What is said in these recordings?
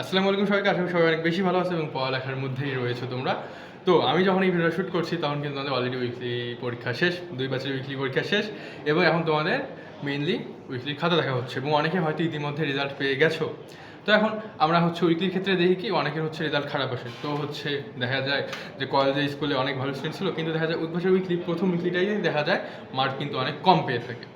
আসসালামু আলাইকুম সবাইকে, আশা করি সবাই অনেক বেশি ভালো আছে এবং পড়ালেখার মধ্যেই রয়েছে তোমরা। তো আমি যখন এই ভিডিও শ্যুট করছি, তখন কিন্তু আমাদের অলরেডি উইকলি পরীক্ষা শেষ, দুই বছরের উইকলি পরীক্ষা শেষ, এবং এখন তোমাদের মেইনলি উইকলি খাতা দেখা হচ্ছে, এবং অনেকে হয়তো ইতিমধ্যে রেজাল্ট পেয়ে গেছো। তো এখন আমরা হচ্ছে উইকলির ক্ষেত্রে দেখি কি, অনেকের হচ্ছে রেজাল্ট খারাপ আসে। তো হচ্ছে দেখা যায় যে কলেজে স্কুলে অনেক ভালো স্টুডেন্ট ছিল, কিন্তু দেখা যায় উদ্ভাসের উইকলি প্রথম উইকলিটাই দেখা যায় মার্ক কিন্তু অনেক কম পেয়ে থাকে।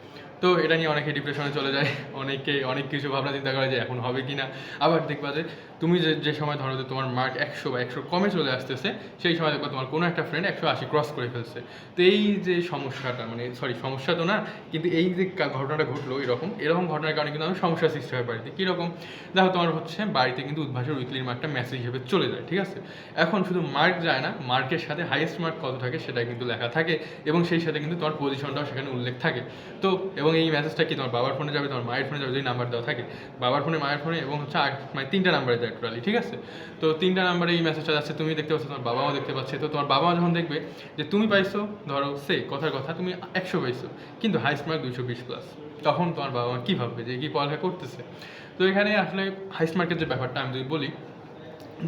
তো এটা নিয়ে অনেকে ডিপ্রেশনে চলে যায়, অনেকে, অনেক কিছু ভাবনা চিন্তা করে যে এখন হবে কি না আবার দেখবা যে তুমি যে যে সময় ধরো যে তোমার মার্ক একশো বা একশো কমে চলে আসতেছে, সেই সময় দেখবা তোমার কোনো একটা ফ্রেন্ড একশো আশি ক্রস করে ফেলছে। তো এই যে সমস্যাটা মানে সরি সমস্যা তো না, কিন্তু এই যে ঘটনাটা ঘটলো এরকম এরকম ঘটনার কারণে কিন্তু আমি সমস্যার সৃষ্টি হয় বাড়িতে। কীরকম? দেখো তোমার হচ্ছে বাড়িতে কিন্তু উদ্ভাসের উইকলির মার্কটা মেসেজ হিসেবে চলে যায়, ঠিক আছে? এখন শুধু মার্ক যায় না মার্কের সাথে হাইয়েস্ট মার্ক কত থাকে সেটা কিন্তু লেখা থাকে এবং সেই সাথে কিন্তু তোমার পজিশনটাও সেখানে উল্লেখ থাকে। তো, এবং এই মেসেজটা কি তোমার বাবার ফোনে যাবে, তোমার মায়ের ফোনে যাবে, যদি নাম্বার দেওয়া থাকে। বাবার ফোনে মায়ের ফোনে এবং হচ্ছে মানে তিনটা নাম্বারে যায় টোটালি ঠিক আছে? তো তিনটা নাম্বারে এই মেসেজটা যাচ্ছে, তুমি দেখতে পাচ্ছ, তোমার বাবাও দেখতে পাচ্ছে। তো তোমার বাবা যখন দেখবে যে তুমি পাইছো, ধরো, সে কথার কথা তুমি একশো পাইছো, কিন্তু হাইস্ট মার্ক দুইশো বিশ প্লাস তখন তোমার বাবা মা কী ভাববে যে কি পড়ালেখা করতেছে? তো এখানে আসলে হাইস্ট মার্কের যে ব্যাপারটা আমি যদি বলি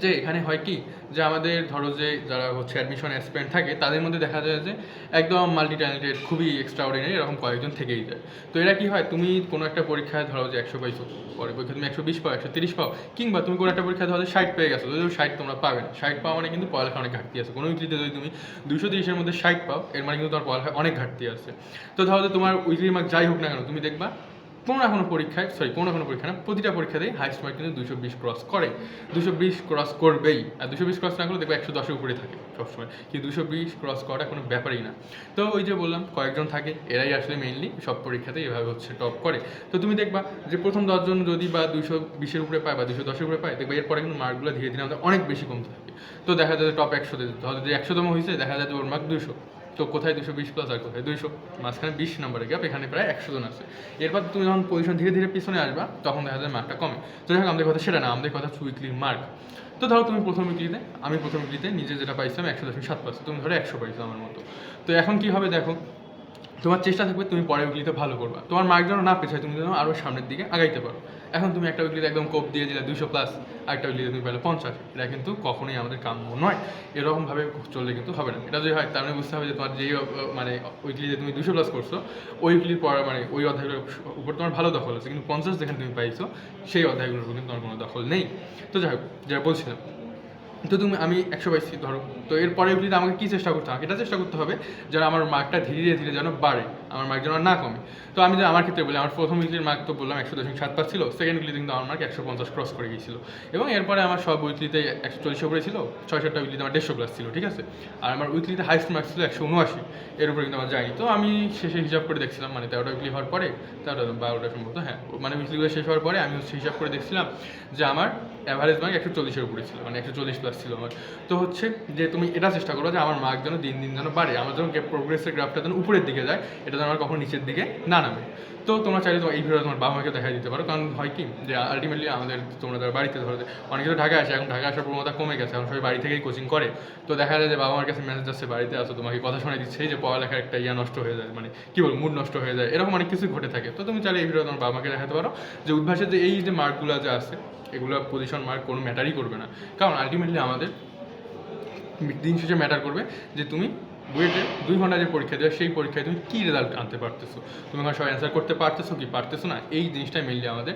যে এখানে হয় কি, যে আমাদের ধরো যে যারা হচ্ছে অ্যাডমিশন অ্যাসপিরেন্ট থাকে, তাদের মধ্যে দেখা যায় যে একদম মাল্টি ট্যালেন্টেড খুবই এক্সট্রা অর্ডিনারি এরকম কয়েকজন থেকেই যায়। তো এরা কি হয়, তুমি কোনো একটা পরীক্ষায় ধরো যে একশো পাইছো পরে পরীক্ষা তুমি একশো বিশ পাও, একশো তিরিশ পাও, কিংবা তুমি কোনো একটা পরীক্ষায় ধরো ষাট পেয়ে গেছো যদি ষাট তোমরা পাবে না। ষাট পাওয়া মানে কিন্তু পড়ালেখা অনেক ঘাটতি আছে। কোনো উইকলিতে যদি তুমি দুশো তিরিশের মধ্যে ষাট পাও, এর মানে কিন্তু তোমার পড়ালেখা অনেক ঘাটতি আছে। তো ধরো যে তোমার উইকলি মার্ক যাই হোক না কেন, তুমি দেখবা কোনো না কোনো পরীক্ষায় সরি কোনো না কোনো পরীক্ষা না, প্রতিটা পরীক্ষাতেই হাইস্ট মার্ক কিন্তু দুশো বিশ ক্রস করে। দুশো বিশ ক্রস করবেই। আর দুশো বিশ ক্রস না করলে দেখবে একশো দশের উপরে থাকে সবসময়। কিন্তু দুশো বিশ ক্রস করাটা কোনো ব্যাপারই না। তো ওই যে বললাম, কয়েকজন থাকে, এরাই আসলে মেইনলি সব পরীক্ষাতেই এভাবে হচ্ছে টপ করে। তো তুমি দেখবা যে প্রথম দশজন যদি বা দুশো বিশের উপরে পায় বা দুশো দশের উপরে পায়, দেখবে এরপরে কিন্তু মার্কগুলো ধীরে ধীরে আমাদের অনেক বেশি কমতে থাকে। তো দেখা যায় টপ একশোতে ধরো যে একশোতম হয়েছে দেখা যায় যে ওর মার্ক দুশো তো কোথায় দুশো বিশ প্লাস আর কোথায় দুইশো? মাঝখানে বিশ নম্বরে গ্যাপ এখানে প্রায় একশো জন আছে। এরপর তুমি যখন পজিশন ধীরে ধীরে পিছনে আসবা, তখন দেখা যায় মার্কটা কমে। তো দেখো, আমাদের কথা সেটা না, আমাদের কথা উইকলির মার্ক তো ধরো তুমি প্রথম উইকলিতে আমি প্রথম উইকলিতে নিজে যেটা পাইছিলাম একশো দশমিক সাত পাঁচ, তুমি ধরো একশো পাইছো আমার মতো। তো এখন কী হবে দেখো তোমার চেষ্টা থাকবে তুমি পরের উইকলিতে ভালো করবা। তোমার মার্ক যেন না পেছায়, তুমি যেন আরও সামনের দিকে আগাইতে পারো। এখন তুমি একটা উইকলিতে একদম কোপ দিয়ে দিলে দুশো প্লাস আরেকটা উইকলিতে তুমি পেলে পঞ্চাশ। এটা কিন্তু কখনোই আমাদের কাম্য নয়। এরকমভাবে চললে কিন্তু হবে না। এটা যদি হয়, তার মানে বুঝতে হবে যে তোমার যেই মানে উইকলিতে তুমি দুশো প্লাস করছ, ওই উইকলির পর মানে ওই অধ্যায়গুলোর উপর তোমার ভালো দখল আছে। কিন্তু পঞ্চাশ যেখানে তুমি পাইছো, সেই অধ্যায়গুলোর উপর কিন্তু তোমার কোনো দখল নেই। তো যাই হোক, যেটা বলছিলাম তো তুমি, আমি একশো বাইশ ধরো। তো এরপরে আমাকে কী চেষ্টা করতে হবে? এটা চেষ্টা করতে হবে, যেন আমার মার্কটা ধীরে ধীরে যেন বাড়ে। আমার মার্ক যেন না কমে। তো আমি যে আমার ক্ষেত্রে বলি, আমার প্রথম উইকলির মার্ক তো বললাম একশো দশমিক সাত পাঁচ ছিল সেকেন্ড উইকলিতে কিন্তু আমার মার্ক একশো পঞ্চাশ ক্রস করে গিয়েছিল। এবং এরপরে আমার সব উইকলিতে একশো চল্লিশ উপরে ছিল ছয় সাতটা উইকলিতে আমার দেড়শো প্লাস ছিল, ঠিক আছে? আর আমার উইকলিতে হাইস্ট মার্ক ছিল একশো উনআশি, এর উপরে কিন্তু আমার যায়নি। তো আমি শেষে হিসাব করে দেখছিলাম মানে তেরোটা উইকলি হওয়ার পরে, তেরোটা বারোটা সম্ভবত হ্যাঁ মানে উইকলিগুলো শেষ হওয়ার পরে আমি হচ্ছে হিসাব করে দেখছিলাম যে আমার অ্যাভারেজ মার্ক একশো চল্লিশের উপরে ছিল মানে একশো চল্লিশ প্লাস ছিল আমার। তো হচ্ছে যে তুমি এটা চেষ্টা করো যে আমার মার্ক যেন দিন দিন যেন বাড়ে, আমার যেন প্রোগ্রেসের গ্রাফটা যেন উপরের দিকে যায়, এটা যেন আমার কখনো নিচের দিকে না নামে। তো তোমরা চাইলে তোমার এই ভিডিও তোমার বাবা মাকে দেখা দিতে পারো। কারণ হয় কি যে আলটিমেটলি আমাদের তোমরা যারা বাড়িতে ধরো অনেকে তো ঢাকায় আসে, এখন ঢাকা আসার প্রবণতা কমে গেছে। এখন সবাই বাড়ি থেকেই কোচিং করে। তো দেখা যায় যে বাবা মার কাছে মেসেজ আসছে বাড়িতে আসো, তোমাকে কথা শোনাই দিচ্ছে যে পড়ালেখার একটা ইয়া নষ্ট হয়ে যায় মানে কী বল মুড নষ্ট হয়ে যায়। এরকম অনেক কিছু ঘটে থাকে। তো তুমি চাইলে এই ভিডিও তোমার বাবা মাকে দেখাতে পারো যে উদ্ভাসের যে, এই যে মার্কগুলো যে আছে, এগুলো পজিশন মার্ক কোনো ম্যাটারই করবে না। কারণ আলটিমেটলি আমাদের দিন শেষে ম্যাটার করবে যে, তুমি বুয়েটে দুই ঘণ্টা যে পরীক্ষা দেবে সেই পরীক্ষায় তুমি কী রেজাল্ট আনতে পারতেছো? তুমি সব অ্যান্সার করতে পারতেছো কি পারতেছো না? এই জিনিসটাই মেনলি আমাদের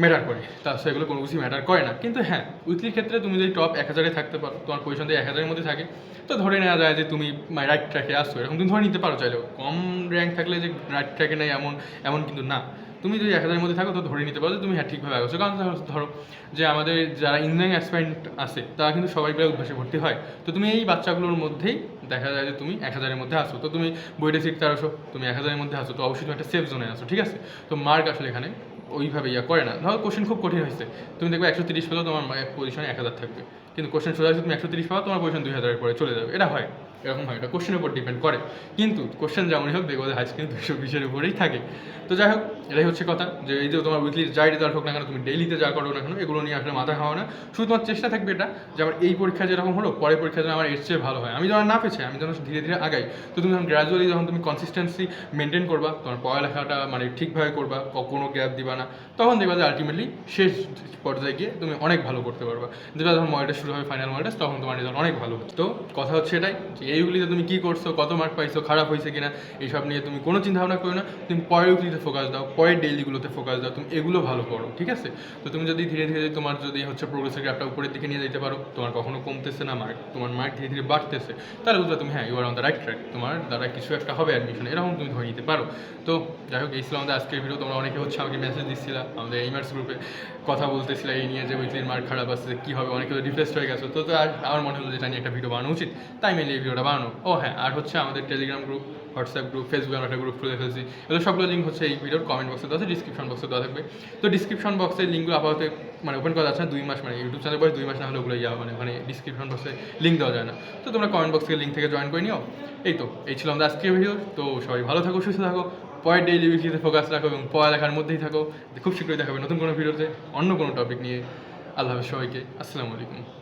ম্যাটার করে। তাছাড়া এগুলো কোনো কিছুই ম্যাটার করে না। কিন্তু হ্যাঁ উইকলির ক্ষেত্রে তুমি যদি টপ এক হাজারে থাকতে পারো, তোমার পজিশন দিয়ে এক হাজারের মধ্যে থাকে। তো ধরে নেওয়া যায় যে তুমি রাইট ট্র্যাকে আসছো, এরকম তুমি ধরে নিতে পারো চাইলেও। কম র্যাঙ্ক থাকলে যে রাইট ট্র্যাকে নেই এমন এমন কিন্তু না। তুমি যদি এক হাজারের মধ্যে থাকো, তো ধরে নিতে পারো যে তুমি হ্যাঁ ঠিকভাবে আগোছো কারণ ধরো- যে আমাদের যারা ইঞ্জিনিয়ারিং অ্যাসপারেন্ট আছে, তারা কিন্তু সবাই প্রায় উদ্ভাসে ভর্তি হয়। তো তুমি এই বাচ্চাগুলোর মধ্যেই দেখা যায় যে তুমি এক হাজারের মধ্যে আসো তো তুমি বইটা সিট তেরোশো তুমি এক হাজারের মধ্যে আসো তো অবশ্যই তুমি একটা সেফ জোনে আসো ঠিক আছে? তো মার্ক আসলে এখানে ওইভাবে ইয়া করে না। ধরো কোশ্চেন খুব কঠিন হয়েছে। তুমি দেখবে একশো তিরিশ পেলেও তোমার পজিশনে এক হাজার থাকবে। কিন্তু কোশ্চেন সোজা তুমি একশো তিরিশ পাও তোমার পজিশন দুই হাজারের পরে চলে যাবে। এটা হয়। এরকম হয়। এটা কোশ্চেনের উপর ডিপেন্ড করে। কিন্তু কোশ্চেন যেমনই হোক, দেখব হাই স্কুল দুশো বিশের উপরেই থাকে। তো যাই হোক, এটাই হচ্ছে কথা। যে এই যে তোমার উইকলি যাই রেজাল্ট হোক না কেন, তুমি ডেইলিতে যা করো না কেন, এগুলো নিয়ে আসলে মাথা খাওয়া না। শুধু তোমার চেষ্টা থাকবে এটা যে আমার এই পরীক্ষা যেরকম হলো, পরের পরীক্ষা যেন আমার এর চেয়ে ভালো হয়। আমি যখন না পেয়েছি আমি যেন ধীরে ধীরে আগাই। তো তুমি যখন গ্র্যাজুয়ালি যখন তুমি কনসিস্টেন্সি মেনটেন করবা তোমার পড়ালেখাটা মানে ঠিকভাবে করবা কোনো গ্যাপ দিবা না, তখন দেখবা যে আলটিমেটলি শেষ পর্যায়ে গিয়ে তুমি অনেক ভালো করতে পারবা। যেটা যখন মডেল শুরু হবে ফাইনাল মডেল তখন তোমার রেজাল্ট অনেক ভালো তো কথা হচ্ছে এটাই যে এইগুলিতে তুমি কী করছ, কত মার্ক পাইছো, খারাপ হয়েছে কিনা, এইসব নিয়ে তুমি কোনো চিন্তা ভাবনা করো না। তুমি পরের উইকলিতে ফোকাস দাও, পরের ডেইলিগুলোতে ফোকাস দাও, তুমি এগুলো ভালো করো, ঠিক আছে? তো তুমি যদি ধীরে ধীরে তোমার যদি হচ্ছে প্রোগ্রেসের গ্রাফটা উপরের দিকে নিয়ে যেতে পারো, তোমার কখনো কমতেছে না মার্ক তোমার মার্ক ধীরে ধীরে বাড়তেছে। তাহলে বুঝলে তুমি হ্যাঁ you are on the right track তোমার দ্বারা কিছু একটা হবে অ্যাডমিশন এরকম তুমি ধরে নিতে পারো। তো যাই হোক, এই ছিল আমাদের আজকের ভিডিও তোমরা অনেকে হচ্ছে আমাকে মেসেজ দিচ্ছিলা আমাদের এইমার্স গ্রুপে কথা বলতেছিল, এই নিয়ে যে উইকলির মার্ক খারাপ আসছে কী হবে? অনেকে ডিপ্রেসড হয়ে গেছে। তো তো আর আমার মনে হলো যে এটা নিয়ে একটা ভিডিও বানানো উচিত। তাই মেনলি এই ভিডিওটা বানানো। ও হ্যাঁ আর হচ্ছে আমাদের টেলিগ্রাম গ্রুপ হোয়াটসঅ্যাপ গ্রুপ ফেসবুকে আমরা একটা গ্রুপ খুলে ফেলছি। এগুলো সবগুলো লিঙ্ক হচ্ছে এই ভিডিওর কমেন্ট বক্সে দেওয়া আছে ডিসক্রিপশন বক্সে দেওয়া থাকবে। তো ডিসক্রিপশন বক্সে লিঙ্কগুলো আপাতত মানে ওপেন করা যাচ্ছে না, দুই মাস মানে ইউটিউব চ্যানেল পরে দুই মাস না হলে ওগুলো ইয়া মানে মানে ডিসক্রিপশন বক্সে লিঙ্ক দেওয়া যায় না। তো তোমরা কমেন্ট বক্স লিঙ্ক থেকে জয়েন করে নিও। এই তো, এই ছিল আমাদের আজকের ভিডিও তো সবাই ভালো থাকো, সুস্থ থাকো পয়ের ডেইলি উইকলিতে ফোকাস রাখো এবং পড়ালেখার মধ্যেই থাকো। খুব শীঘ্রই দেখাবে নতুন কোনো ভিডিওতে অন্য কোনো টপিক নিয়ে। আল্লাহ সবাইকে, আসসালামু আলাইকুম।